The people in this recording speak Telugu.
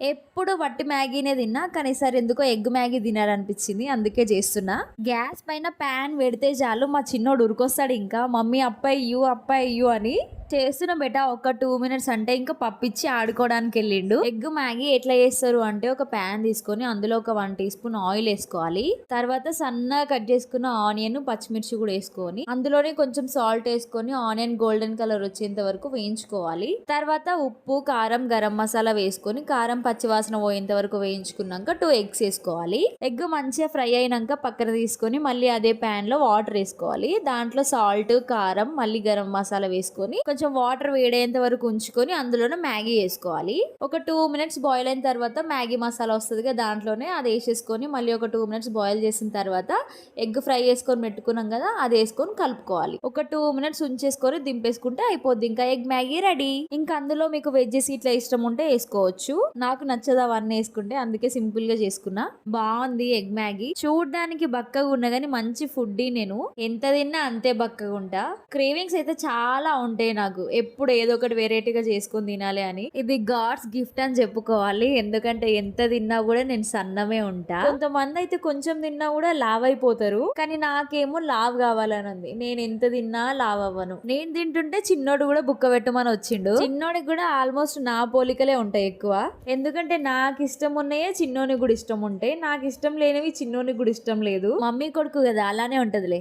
ఎప్పుడు వట్టి మ్యాగీనే తిన్నా కానీ ఈసారి ఎందుకో ఎగ్ మ్యాగీ తినాలనిపించింది అందుకే చేస్తున్నా. గ్యాస్ పైన ప్యాన్ పెడితే చాలు మా చిన్నోడు ఉరికొస్తాడు ఇంకా మమ్మీ అప్పయ్యు అప్పయ్యు అని చేస్తున్న బెట ఒక టూ మినిట్స్ అంటే ఇంకా పప్పిచ్చి ఆడుకోవడానికి వెళ్ళిండు ఎగ్ మ్యాగీ ఎట్లా చేస్తారు అంటే ఒక ప్యాన్ తీసుకొని అందులో ఒక వన్ టీ స్పూన్ ఆయిల్ వేసుకోవాలి. తర్వాత సన్నగా కట్ చేసుకున్న ఆనియన్ పచ్చిమిర్చి కూడా వేసుకొని అందులోనే కొంచెం సాల్ట్ వేసుకొని ఆనియన్ గోల్డెన్ కలర్ వచ్చేంత వరకు వేయించుకోవాలి. తర్వాత ఉప్పు కారం గరం మసాలా వేసుకొని కారం పచ్చివాసన పోయేంత వరకు వేయించుకున్నాక టూ ఎగ్స్ వేసుకోవాలి. ఎగ్ మంచిగా ఫ్రై అయినాక పక్కన తీసుకొని మళ్ళీ అదే ప్యాన్లో వాటర్ వేసుకోవాలి. దాంట్లో సాల్ట్ కారం మళ్ళీ గరం మసాలా వేసుకొని కొంచెం కొంచెం వాటర్ వేడేంత వరకు ఉంచుకొని అందులోనే మ్యాగీ వేసుకోవాలి. ఒక టూ మినిట్స్ బాయిల్ అయిన తర్వాత మ్యాగీ మసాలా వస్తుంది కదా దాంట్లోనే అది వేసేసుకొని మళ్ళీ ఒక టూ మినిట్స్ బాయిల్ చేసిన తర్వాత ఎగ్ ఫ్రై చేసుకొని పెట్టుకున్నాం కదా అది వేసుకొని కలుపుకోవాలి. ఒక టూ మినిట్స్ ఉంచేసుకొని దింపేసుకుంటే అయిపోద్ది. ఇంకా ఎగ్ మ్యాగీ రెడీ. ఇంకా అందులో మీకు వెజ్జెస్ ఇట్లా ఇష్టం ఉంటే వేసుకోవచ్చు. నాకు నచ్చదు అవన్నీ వేసుకుంటే అందుకే సింపుల్గా చేసుకున్నా. బాగుంది ఎగ్ మ్యాగీ. చూడడానికి బక్కగా ఉన్నా కానీ మంచి ఫుడ్ నేను. ఎంత తిన్నా అంతే బక్కగా ఉంటా. క్రేవింగ్స్ అయితే చాలా ఉంటాయి నాకు. నాకు ఎప్పుడు ఏదో ఒకటి వెరైటీగా చేసుకొని తినాలి అని. ఇది గాడ్స్ గిఫ్ట్ అని చెప్పుకోవాలి. ఎందుకంటే ఎంత తిన్నా కూడా నేను సన్నమే ఉంటా. కొంతమంది అయితే కొంచెం తిన్నా కూడా లావ్ అయిపోతారు. కానీ నాకేమో లావ్ కావాలని ఉంది. నేను ఎంత తిన్నా లావ్ అవ్వను. నేను తింటుంటే చిన్నోడు కూడా బుక్క పెట్టమని వచ్చిండు. చిన్నోడికి కూడా ఆల్మోస్ట్ నా పోలికలే ఉంటాయి ఎక్కువ. ఎందుకంటే నాకు ఇష్టం ఉన్నాయే చిన్నోనికి కూడా ఇష్టం ఉంటాయి. నాకు ఇష్టం లేనివి చిన్నోనికి కూడా ఇష్టం లేదు. మమ్మీ కొడుకు కదా అలానే ఉంటదిలే.